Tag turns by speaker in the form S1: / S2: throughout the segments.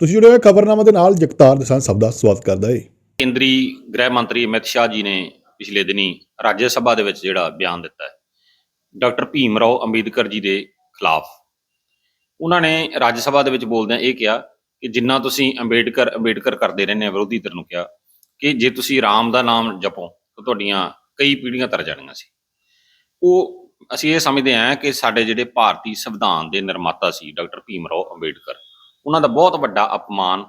S1: ਤੁਸੀਂ ਜੁੜੇ ਹੋਏ ਖਬਰਨਾਮਾ ਦੇ ਨਾਲ ਜਗਤਾਰ ਦਸਾਂ ਸਭ ਦਾ ਸਵਾਗਤ ਕਰਦਾ ਏ।
S2: ਕੇਂਦਰੀ ਗ੍ਰਹਿ ਮੰਤਰੀ ਅਮਿਤ ਸ਼ਾਹ ਜੀ ਨੇ ਪਿਛਲੇ ਦਿਨੀ ਰਾਜ ਸਭਾ ਦੇ ਵਿੱਚ ਜਿਹੜਾ ਬਿਆਨ ਦਿੱਤਾ ਹੈ, ਡਾਕਟਰ ਭੀਮ ਰਾਓ ਅੰਬੇਦਕਰ ਜੀ ਦੇ ਖਿਲਾਫ। ਉਹਨਾਂ ਨੇ ਰਾਜ ਸਭਾ ਦੇ ਵਿੱਚ ਬੋਲਦਿਆਂ ਇਹ ਕਿਹਾ ਕਿ ਜਿੰਨਾ ਤੁਸੀਂ ਅੰਬੇਡਕਰ ਅੰਬੇਡਕਰ ਕਰਦੇ ਰਹਿੰਦੇ ਵਿਰੋਧੀ ਧਿਰ ਨੂੰ ਕਿਹਾ ਕਿ ਜੇ ਤੁਸੀਂ ਰਾਮ ਦਾ ਨਾਮ ਜਪੋ, ਤਾਂ ਤੁਹਾਡੀਆਂ ਕਈ ਪੀੜ੍ਹੀਆਂ ਤਰ ਜਾਣੀਆਂ ਸੀ। ਉਹ, ਅਸੀਂ ਇਹ ਸਮਝਦੇ ਹਾਂ ਕਿ ਸਾਡੇ ਜਿਹੜੇ ਭਾਰਤੀ ਸੰਵਿਧਾਨ ਦੇ ਨਿਰਮਾਤਾ ਸੀ, ਡਾਕਟਰ ਭੀਮ ਰਾਓ ਅੰਬੇਡਕਰ ਉਹਨਾਂ ਦਾ ਬਹੁਤ ਵੱਡਾ ਅਪਮਾਨ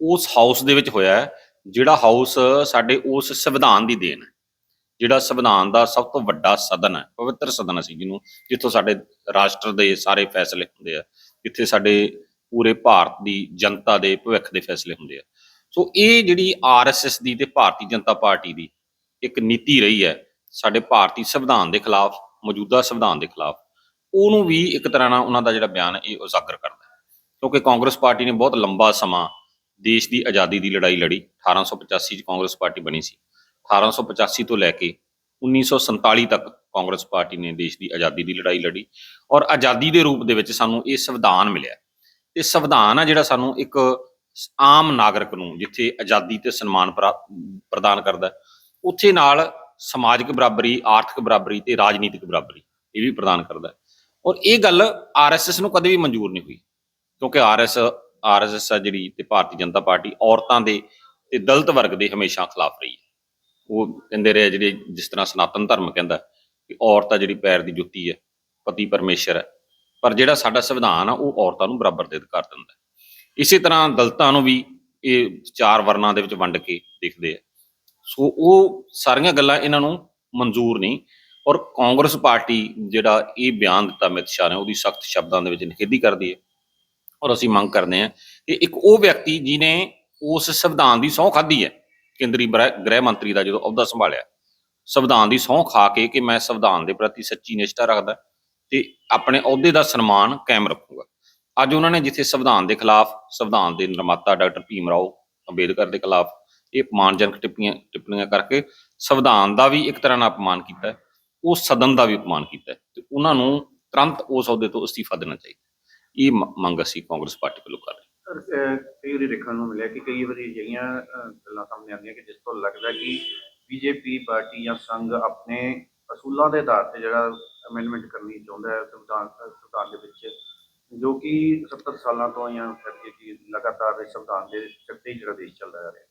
S2: ਉਸ ਹਾਊਸ ਦੇ ਵਿੱਚ ਹੋਇਆ ਹੈ, ਜਿਹੜਾ ਹਾਊਸ ਸਾਡੇ ਉਸ ਸੰਵਿਧਾਨ ਦੀ ਦੇਣ ਹੈ। ਜਿਹੜਾ ਸੰਵਿਧਾਨ ਦਾ ਸਭ ਤੋਂ ਵੱਡਾ ਸਦਨ ਹੈ, ਪਵਿੱਤਰ ਸਦਨ ਅਸੀਂ ਜਿਹਨੂੰ, ਜਿੱਥੋਂ ਸਾਡੇ ਰਾਸ਼ਟਰ ਦੇ ਸਾਰੇ ਫੈਸਲੇ ਹੁੰਦੇ ਆ, ਜਿੱਥੇ ਸਾਡੇ ਪੂਰੇ ਭਾਰਤ ਦੀ ਜਨਤਾ ਦੇ ਭਵਿੱਖ ਦੇ ਫੈਸਲੇ ਹੁੰਦੇ ਆ। ਸੋ ਇਹ ਜਿਹੜੀ ਆਰਐਸਐਸ ਦੀ ਤੇ ਭਾਰਤੀ ਜਨਤਾ ਪਾਰਟੀ ਦੀ ਇੱਕ ਨੀਤੀ ਰਹੀ ਹੈ, ਸਾਡੇ ਭਾਰਤੀ ਸੰਵਿਧਾਨ ਦੇ ਖਿਲਾਫ, ਮੌਜੂਦਾ ਸੰਵਿਧਾਨ ਦੇ ਖਿਲਾਫ, ਉਹਨੂੰ ਵੀ ਇੱਕ ਤਰ੍ਹਾਂ ਨਾਲ ਉਹਨਾਂ ਦਾ ਜਿਹੜਾ ਬਿਆਨ ਹੈ, ਇਹ ਉਜਾਗਰ ਕਰਦਾ ਕਿਉਂਕਿ ਕਾਂਗਰਸ ਪਾਰਟੀ ਨੇ ਬਹੁਤ ਲੰਬਾ ਸਮਾਂ ਦੇਸ਼ ਦੀ ਆਜ਼ਾਦੀ ਦੀ ਲੜਾਈ ਲੜੀ। 1885 ਚ ਕਾਂਗਰਸ ਪਾਰਟੀ ਬਣੀ ਸੀ। 1885 ਤੋਂ ਲੈ ਕੇ 1947 ਤੱਕ ਕਾਂਗਰਸ ਪਾਰਟੀ ਨੇ ਦੇਸ਼ ਦੀ ਆਜ਼ਾਦੀ ਦੀ ਲੜਾਈ ਲੜੀ ਔਰ ਆਜ਼ਾਦੀ ਦੇ ਰੂਪ ਦੇ ਵਿੱਚ ਸਾਨੂੰ ਇਹ ਸੰਵਿਧਾਨ ਮਿਲਿਆ। ਤੇ ਸੰਵਿਧਾਨ ਆ ਜਿਹੜਾ ਸਾਨੂੰ ਇੱਕ ਆਮ ਨਾਗਰਿਕ ਨੂੰ ਜਿੱਥੇ ਆਜ਼ਾਦੀ ਤੇ ਸਨਮਾਨ ਪ੍ਰਾ- ਪ੍ਰਦਾਨ ਕਰਦਾ ਉੱਥੇ ਨਾਲ ਸਮਾਜਿਕ ਬਰਾਬਰੀ, ਆਰਥਿਕ ਬਰਾਬਰੀ ਤੇ ਰਾਜਨੀਤਿਕ ਬਰਾਬਰੀ ਇਹ ਵੀ ਪ੍ਰਦਾਨ ਕਰਦਾ ਔਰ ਇਹ ਗੱਲ ਆਰਐਸਐਸ ਨੂੰ ਕਦੇ ਵੀ ਮਨਜ਼ੂਰ ਨਹੀਂ ਹੋਈ। ਕਿਉਂਕਿ ਆਰਐਸ ਆਰਐਸਐਸ ਆ ਜਿਹੜੀ ਤੇ ਭਾਰਤੀ ਜਨਤਾ ਪਾਰਟੀ ਔਰਤਾਂ ਦੇ ਤੇ ਦਲਿਤ ਵਰਗ ਦੇ ਹਮੇਸ਼ਾ ਖਿਲਾਫ ਰਹੀ। ਹੈ ਉਹ ਕਹਿੰਦੇ ਰਹੇ ਜਿਹੜੇ ਜਿਸ ਤਰ੍ਹਾਂ ਸਨਾਤਨ ਧਰਮ ਕਹਿੰਦਾ ਕਿ ਔਰਤ ਆ ਜਿਹੜੀ ਪੈਰ ਦੀ ਜੁੱਤੀ ਹੈ ਪਤੀ ਪਰਮੇਸ਼ਰ ਹੈ ਪਰ ਜਿਹੜਾ ਸਾਡਾ ਸੰਵਿਧਾਨ ਆ, ਉਹ ਔਰਤਾਂ ਨੂੰ ਬਰਾਬਰ ਦੇ ਅਧਿਕਾਰ ਦਿੰਦਾ ਇਸੇ ਤਰ੍ਹਾਂ ਦਲਤਾਂ ਨੂੰ ਵੀ ਇਹ ਚਾਰ ਵਰਨਾਂ ਦੇ ਵਿੱਚ ਵੰਡ ਕੇ ਦੇਖਦੇ ਆ। ਸੋ ਉਹ ਸਾਰੀਆਂ ਗੱਲਾਂ ਇਹਨਾਂ ਨੂੰ ਮਨਜ਼ੂਰ ਨਹੀਂ। ਔਰ ਕਾਂਗਰਸ ਪਾਰਟੀ ਜਿਹੜਾ ਇਹ ਬਿਆਨ ਦਿੱਤਾ ਅਮਿਤ ਸ਼ਾਹ ਨੇ, ਉਹਦੀ ਸਖਤ ਸ਼ਬਦਾਂ ਦੇ ਵਿੱਚ ਨਿਖੇਧੀ ਕਰਦੀ ਹੈ। ਔਰ ਅਸੀਂ ਮੰਗ ਕਰਦੇ ਹਾਂ ਕਿ ਇੱਕ ਉਹ ਵਿਅਕਤੀ ਜਿਨੇ ਉਸ ਸੰਵਿਧਾਨ ਦੀ ਸਹੁੰ ਖਾਧੀ ਹੈ, ਕੇਂਦਰੀ ਗ੍ਰਹਿ ਮੰਤਰੀ ਦਾ ਜਦੋਂ ਅਹੁਦਾ ਸੰਭਾਲਿਆ, ਸੰਵਿਧਾਨ ਦੀ ਸਹੁੰ ਖਾ ਕੇ ਕਿ ਮੈਂ ਸੰਵਿਧਾਨ ਦੇ ਪ੍ਰਤੀ ਸੱਚੀ ਨਿਸ਼ਠਾ ਰੱਖਦਾ ਤੇ ਆਪਣੇ ਅਹੁਦੇ ਦਾ ਸਨਮਾਨ ਕਾਇਮ ਰੱਖੂਗਾ। ਅੱਜ ਉਹਨਾਂ ਨੇ ਜਿੱਥੇ ਸੰਵਿਧਾਨ ਦੇ ਖਿਲਾਫ, ਸੰਵਿਧਾਨ ਦੇ ਨਿਰਮਾਤਾ ਡਾਕਟਰ ਭੀਮ ਰਾਓ ਅੰਬੇਦਕਰ ਦੇ ਖਿਲਾਫ ਇਹ ਅਪਮਾਨਜਨਕ ਟਿੱਪਣੀਆਂ ਟਿੱਪਣੀਆਂ ਕਰਕੇ ਸੰਵਿਧਾਨ ਦਾ ਵੀ ਇੱਕ ਤਰ੍ਹਾਂ ਨਾਲ ਅਪਮਾਨ ਕੀਤਾ ਉਹ ਸਦਨ ਦਾ ਵੀ ਅਪਮਾਨ ਕੀਤਾ ਤੇ ਉਹਨਾਂ ਨੂੰ ਤੁਰੰਤ ਉਸ ਅਹੁਦੇ ਤੋਂ ਅਸਤੀਫਾ ਦੇਣਾ ਚਾਹੀਦਾ ਇਹ ਮੰਗ ਅਸੀਂ ਕਾਂਗਰਸ ਪਾਰਟੀ ਵੱਲੋਂ ਕਰ ਰਹੇ ਹਾਂ?
S3: ਸਰ, ਅਹ ਕਈ ਵਾਰੀ ਦੇਖਣ ਨੂੰ ਮਿਲਿਆ ਕਿ ਕਈ ਵਾਰੀ ਅਹ, ਗੱਲਾਂ ਸਾਹਮਣੇ ਆਉਂਦੀਆਂ ਕਿ ਜਿਸ ਤੋਂ ਲੱਗਦਾ ਕਿ ਬੀਜੇਪੀ ਪਾਰਟੀ ਜਾਂ ਸੰਘ ਆਪਣੇ ਅਸੂਲਾਂ ਦੇ ਆਧਾਰ ਤੇ ਜਿਹੜਾ ਅਮੈਂਡਮੈਂਟ ਕਰਨੀ ਚਾਹੁੰਦਾ ਹੈ ਸੰਵਿਧਾਨ ਅਹ, ਸੰਵਿਧਾਨ ਦੇ ਵਿੱਚ ਜੋ ਕਿ 70 ਸਾਲਾਂ ਤੋਂ ਜਾਂ ਫਿਰ ਕਿ ਲਗਾਤਾਰ ਇਸ ਸੰਵਿਧਾਨ ਦੇ ਤੇ ਹੀ ਜਿਹੜਾ ਦੇਸ਼ ਚੱਲਦਾ ਜਾ ਰਿਹਾ।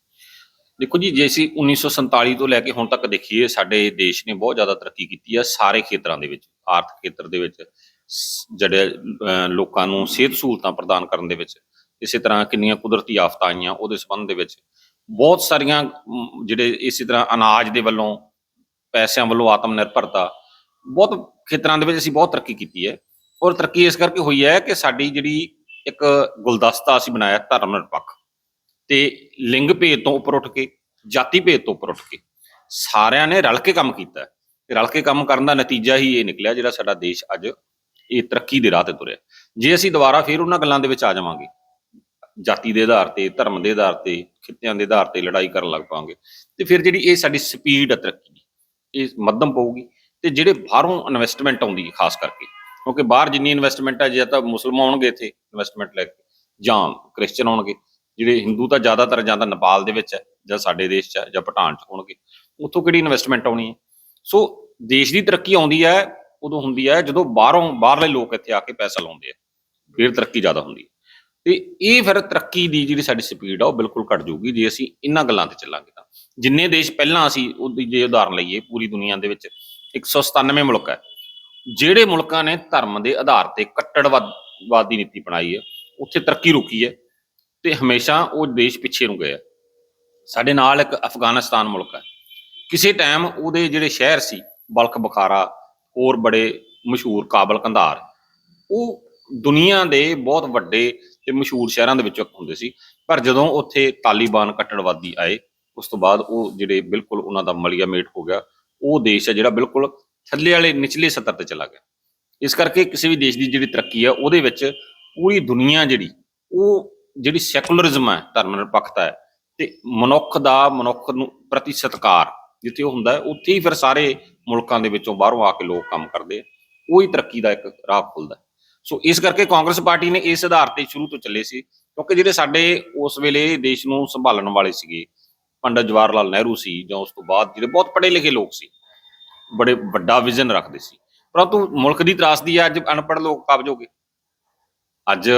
S2: ਦੇਖੋ ਜੀ ਜੇ ਅਸੀਂ 1947 ਤੋਂ ਲੈ ਕੇ ਹੁਣ ਤੱਕ ਦੇਖੀਏ ਸਾਡੇ ਦੇਸ਼ ਨੇ ਬਹੁਤ ਜ਼ਿਆਦਾ ਤਰੱਕੀ ਕੀਤੀ ਹੈ ਸਾਰੇ ਖੇਤਰਾਂ ਦੇ ਵਿੱਚ ਆਰਥਿਕ ਖੇਤਰ ਦੇ ਵਿੱਚ। ਜਿਹੜੇ ਅਹ, ਲੋਕਾਂ ਨੂੰ ਸਿਹਤ ਸਹੂਲਤਾਂ ਪ੍ਰਦਾਨ ਕਰਨ ਦੇ ਵਿੱਚ ਇਸੇ ਤਰ੍ਹਾਂ ਕਿੰਨੀਆਂ ਕੁਦਰਤੀ ਆਫਤਾਂ ਆਈਆਂ ਉਹਦੇ ਸੰਬੰਧ ਦੇ ਵਿੱਚ ਬਹੁਤ ਸਾਰੀਆਂ ਜਿਹੜੇ ਇਸੇ ਤਰ੍ਹਾਂ ਅਨਾਜ ਦੇ ਵੱਲੋਂ ਪੈਸਿਆਂ ਵੱਲੋਂ ਆਤਮ ਨਿਰਭਰਤਾ ਬਹੁਤ ਖੇਤਰਾਂ ਦੇ ਵਿੱਚ ਅਸੀਂ ਬਹੁਤ ਤਰੱਕੀ ਕੀਤੀ ਹੈ ਔਰ ਤਰੱਕੀ ਇਸ ਕਰਕੇ ਹੋਈ ਹੈ ਕਿ ਸਾਡੀ ਜਿਹੜੀ ਇੱਕ ਗੁਲਦਸਤਾ ਅਸੀਂ ਬਣਾਇਆ ਧਰਮ ਨਿਰਪੱਖ ਤੇ ਲਿੰਗ ਭੇਦ ਤੋਂ ਉੱਪਰ ਉੱਠ ਕੇ ਜਾਤੀ ਭੇਦ ਤੋਂ ਉੱਪਰ ਉੱਠ ਕੇ ਸਾਰਿਆਂ ਨੇ ਰਲ ਕੇ ਕੰਮ ਕੀਤਾ ਰਲ ਕੇ ਕੰਮ ਕਰਨ ਦਾ ਨਤੀਜਾ ਹੀ ਇਹ ਨਿਕਲਿਆ ਜਿਹੜਾ ਸਾਡਾ ਦੇਸ਼ ਅੱਜ ਇਹ ਤਰੱਕੀ ਦੇ ਰਾਹ ਤੇ ਤੁਰਿਆ। ਜੇ ਅਸੀਂ ਦੁਬਾਰਾ ਫਿਰ ਉਹਨਾਂ ਗੱਲਾਂ ਦੇ ਵਿੱਚ ਆ ਜਾਵਾਂਗੇ, ਜਾਤੀ ਦੇ ਆਧਾਰ ਤੇ, ਧਰਮ ਦੇ ਆਧਾਰ ਤੇ, ਖਿੱਤਿਆਂ ਦੇ ਆਧਾਰ ਤੇ ਲੜਾਈ ਕਰਨ ਲੱਗ ਪਾਵਾਂਗੇ, ਤੇ ਫਿਰ ਜਿਹੜੀ ਇਹ ਸਾਡੀ ਸਪੀਡ ਹੈ ਤਰੱਕੀ ਦੀ, ਇਹ ਮੱਧਮ ਪਊਗੀ। ਤੇ ਜਿਹੜੇ ਬਾਹਰੋਂ ਇਨਵੈਸਟਮੈਂਟ ਆਉਂਦੀ ਹੈ, ਖਾਸ ਕਰਕੇ, ਕਿਉਂਕਿ ਬਾਹਰ ਜਿੰਨੀ ਇਨਵੈਸਟਮੈਂਟ ਹੈ, ਜੇ ਤਾਂ ਮੁਸਲਮਾਨ ਆਉਣਗੇ ਇੱਥੇ ਇਨਵੈਸਟਮੈਂਟ ਲੈ ਕੇ, ਜਾਂ ਕ੍ਰਿਸਚੀਅਨ ਆਉਣਗੇ ਜਿਹੜੇ ਹਿੰਦੂ ਤਾਂ ਜ਼ਿਆਦਾਤਰ ਜਾਂ ਤਾਂ ਨੇਪਾਲ ਦੇ ਵਿੱਚ ਹੈ, ਜਾਂ ਸਾਡੇ ਦੇਸ਼ 'ਚ ਹੈ, ਜਾਂ ਭੂਟਾਨ 'ਚ ਹੋਣਗੇ, ਉੱਥੋਂ ਕਿਹੜੀ ਇਨਵੈਸਟਮੈਂਟ ਆਉਣੀ ਹੈ? ਸੋ ਦੇਸ਼ ਦੀ ਤਰੱਕੀ ਆਉਂਦੀ ਹੈ ਉਦੋਂ ਹੁੰਦੀ ਹੈ ਜਦੋਂ ਬਾਹਰੋਂ, ਬਾਹਰਲੇ ਲੋਕ ਇੱਥੇ ਆ ਕੇ ਪੈਸਾ ਲਾਉਂਦੇ ਆ। ਫਿਰ ਤਰੱਕੀ ਜ਼ਿਆਦਾ ਹੁੰਦੀ ਹੈ। ਤੇ ਇਹ ਫਿਰ ਤਰੱਕੀ ਦੀ ਜਿਹੜੀ ਸਾਡੀ ਸਪੀਡ ਆ, ਉਹ ਬਿਲਕੁਲ ਘਟ ਜਾਊਗੀ ਜੇ ਅਸੀਂ ਇਹਨਾਂ ਗੱਲਾਂ ਤੇ ਚੱਲਾਂਗੇ ਤਾਂ। ਜਿੰਨੇ ਦੇਸ਼ ਪਹਿਲਾਂ ਅਸੀਂ ਉਹਦੀ ਜੇ ਉਦਾਹਰਨ ਲਈਏ ਪੂਰੀ ਦੁਨੀਆ ਦੇ ਵਿੱਚ 197 ਮੁਲਕ ਹੈ। ਜਿਹੜੇ ਮੁਲਕਾਂ ਨੇ ਧਰਮ ਦੇ ਆਧਾਰ ਤੇ ਕੱਟੜਵਾਦੀ ਨੀਤੀ ਅਪਣਾਈ ਹੈ, ਉੱਥੇ ਤਰੱਕੀ ਰੁਕੀ ਹੈ ਤੇ ਹਮੇਸ਼ਾ ਉਹ ਦੇਸ਼ ਪਿੱਛੇ ਨੂੰ ਗਏ ਆ। ਸਾਡੇ ਨਾਲ ਇੱਕ ਅਫਗਾਨਿਸਤਾਨ ਮੁਲਕ ਹੈ। ਕਿਸੇ ਟਾਈਮ ਉਹਦੇ ਜਿਹੜੇ ਸ਼ਹਿਰ ਸੀ ਬਲਖ ਬੁਖਾਰਾ ਹੋਰ ਬੜੇ ਮਸ਼ਹੂਰ ਕਾਬਲ ਕੰਧਾਰ। ਉਹ ਦੁਨੀਆ ਦੇ ਬਹੁਤ ਵੱਡੇ ਤੇ ਮਸ਼ਹੂਰ ਸ਼ਹਿਰਾਂ ਦੇ ਵਿੱਚੋਂ ਹੁੰਦੇ ਸੀ। ਪਰ ਜਦੋਂ ਉੱਥੇ ਤਾਲਿਬਾਨ ਕੱਟੜਵਾਦੀ ਆਏ, ਉਸ ਤੋਂ ਬਾਅਦ ਉਹ ਜਿਹੜੇ ਬਿਲਕੁਲ ਉਹਨਾਂ ਦਾ ਮਲੀਆ ਮੇਟ ਹੋ ਗਿਆ, ਉਹ ਦੇਸ਼ ਹੈ ਜਿਹੜਾ ਬਿਲਕੁਲ ਥੱਲੇ ਵਾਲੇ ਨਿਚਲੇ ਸਤਰ ਤੇ ਚਲਾ ਗਿਆ। ਇਸ ਕਰਕੇ ਕਿਸੇ ਵੀ ਦੇਸ਼ ਦੀ ਜਿਹੜੀ ਤਰੱਕੀ ਹੈ, ਉਹਦੇ ਵਿੱਚ ਪੂਰੀ ਦੁਨੀਆ ਜਿਹੜੀ, ਉਹ ਜਿਹੜੀ ਸੈਕੂਲਰਿਜ਼ਮ ਹੈ, ਧਰਮ ਨਿਰਪੱਖਤਾ ਹੈ, ਤੇ ਮਨੁੱਖ ਦਾ ਮਨੁੱਖ ਨੂੰ ਪ੍ਰਤੀ ਸਤਕਾਰ, ਜਿੱਥੇ ਉਹ ਹੁੰਦਾ ਉੱਥੇ ਹੀ ਫਿਰ ਸਾਰੇ ਮੁਲਕਾਂ ਦੇ ਵਿੱਚੋਂ ਬਾਹਰੋਂ ਆ ਕੇ ਲੋਕ ਕੰਮ ਕਰਦੇ ਆ। ਉਹੀ ਤਰੱਕੀ ਦਾ ਇੱਕ ਰਾਹ ਖੁੱਲਦਾ ਸੋ ਇਸ ਕਰਕੇ ਕਾਂਗਰਸ ਪਾਰਟੀ ਨੇ ਇਸ ਆਧਾਰ ਤੇ ਸ਼ੁਰੂ ਤੋਂ ਚੱਲੇ ਸੀ, ਕਿਉਂਕਿ ਜਿਹੜੇ ਸਾਡੇ ਉਸ ਵੇਲੇ ਦੇਸ਼ ਨੂੰ ਸੰਭਾਲਣ ਵਾਲੇ ਸੀਗੇ, ਪੰਡਤ ਜਵਾਹਰ ਲਾਲ ਨਹਿਰੂ ਸੀ ਜਾਂ ਉਸ ਤੋਂ ਬਾਅਦ ਜਿਹੜੇ ਬਹੁਤ ਪੜ੍ਹੇ ਲਿਖੇ ਲੋਕ ਸੀ, ਬੜੇ ਵੱਡਾ ਵਿਜ਼ਨ ਰੱਖਦੇ ਸੀ। ਪਰੰਤੂ ਮੁਲਕ ਦੀ ਤਰਾਸਦੀ ਹੈ ਅੱਜ ਅਨਪੜ੍ਹ ਲੋਕ ਕਾਬਜ ਹੋ ਗਏ। ਅੱਜ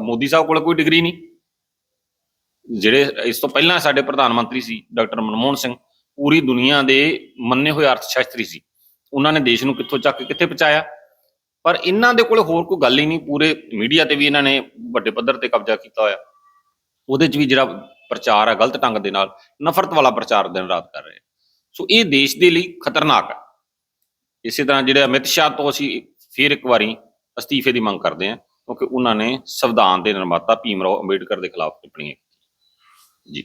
S2: ਮੋਦੀ ਸਾਹਿਬ ਕੋਲ ਕੋਈ ਡਿਗਰੀ ਨਹੀਂ। ਜਿਹੜੇ ਇਸ ਤੋਂ ਪਹਿਲਾਂ ਸਾਡੇ ਪ੍ਰਧਾਨ ਮੰਤਰੀ ਸੀ, ਡਾਕਟਰ ਮਨਮੋਹਨ ਸਿੰਘ ਪੂਰੀ ਦੁਨੀਆ ਦੇ ਮੰਨੇ ਹੋਏ ਅਰਥ ਸ਼ਾਸਤਰੀ ਸੀ। ਉਹਨਾਂ ਨੇ ਦੇਸ਼ ਨੂੰ ਕਿੱਥੋਂ ਚੱਕ ਕੇ ਕਿੱਥੇ ਪਹੁੰਚਾਇਆ? ਪਰ ਇਹਨਾਂ ਦੇ ਕੋਲ ਹੋਰ ਕੋਈ ਗੱਲ ਹੀ ਨਹੀਂ। ਪੂਰੇ ਮੀਡੀਆ ਤੇ ਵੀ ਇਹਨਾਂ ਨੇ ਵੱਡੇ ਪੱਧਰ ਤੇ ਕਬਜ਼ਾ ਕੀਤਾ ਹੋਇਆ। ਉਹਦੇ 'ਚ ਵੀ ਜਿਹੜਾ ਪ੍ਰਚਾਰ ਹੈ ਗਲਤ ਢੰਗ ਦੇ ਨਾਲ, ਨਫ਼ਰਤ ਵਾਲਾ ਪ੍ਰਚਾਰ ਦਿਨ ਰਾਤ ਕਰ ਰਹੇ ਸੋ ਇਹ ਦੇਸ਼ ਦੇ ਲਈ ਖਤਰਨਾਕ ਹੈ ਇਸੇ ਤਰ੍ਹਾਂ ਜਿਹੜੇ ਅਮਿਤ ਸ਼ਾਹ ਤੋਂ ਅਸੀਂ ਫਿਰ ਇੱਕ ਵਾਰੀ ਅਸਤੀਫੇ ਦੀ ਮੰਗ ਕਰਦੇ ਹਾਂ, ਕਿਉਂਕਿ ਉਹਨਾਂ ਨੇ ਸੰਵਿਧਾਨ ਦੇ ਨਿਰਮਾਤਾ ਭੀਮ ਰਾਓ ਅੰਬੇਡਕਰ ਦੇ ਖਿਲਾਫ ਟਿੱਪਣੀਆਂ ਕੀਤੀ ਜੀ।